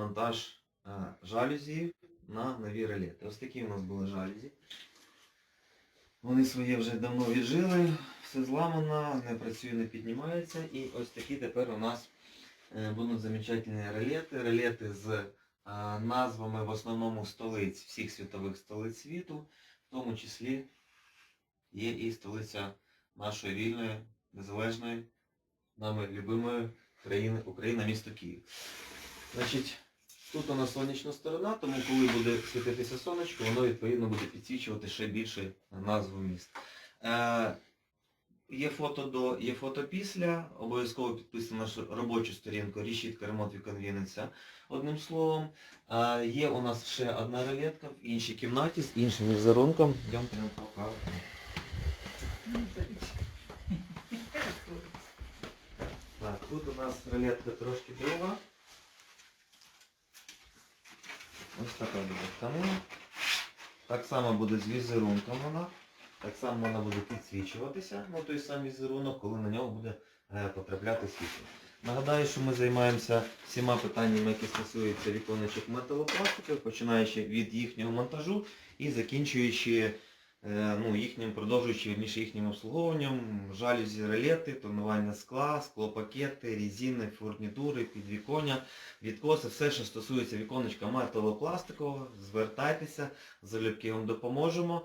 монтаж жалюзі на нові релети. Ось такі у нас були жалюзі. Вони своє вже давно віджили, все зламано, не працює, не піднімається. І ось такі тепер у нас е, будуть замечательні релети. Релети з е, назвами в основному столиць, всіх світових столиць світу, в тому числі є і столиця нашої вільної, незалежної, нами любимої країни Україна, місто Київ. Значить, тут у нас сонячна сторона, тому коли буде світитися сонечко, воно відповідно буде підсвічувати ще більше назву міст. Е, є фото до, є фото після, обов'язково підписуйте на нашу робочу сторінку Рішітка ремонт вікон Вінниця. Одним словом, е, є у нас ще одна ролетка в іншій кімнаті з іншим візерунком. Йдемо прямо покажемо. Так, тут у нас рулетка трошки друга. Ось така буде тканина. Так само буде з візерунком вона. Так само вона буде підсвічуватися, ну той самий візерунок, коли на нього буде е, потрапляти світло. Нагадаю, що ми займаємося всіма питаннями, які стосуються віконечок металопластиків, починаючи від їхнього монтажу і закінчуючи ну, їхнім, продовжуючи верніше їхнім обслуговуванням, жалюзі, релети, тонування скла, склопакети, різини, фурнітури, підвіконня, відкоси, все, що стосується віконечка металопластикового, звертайтеся, залюбки вам допоможемо.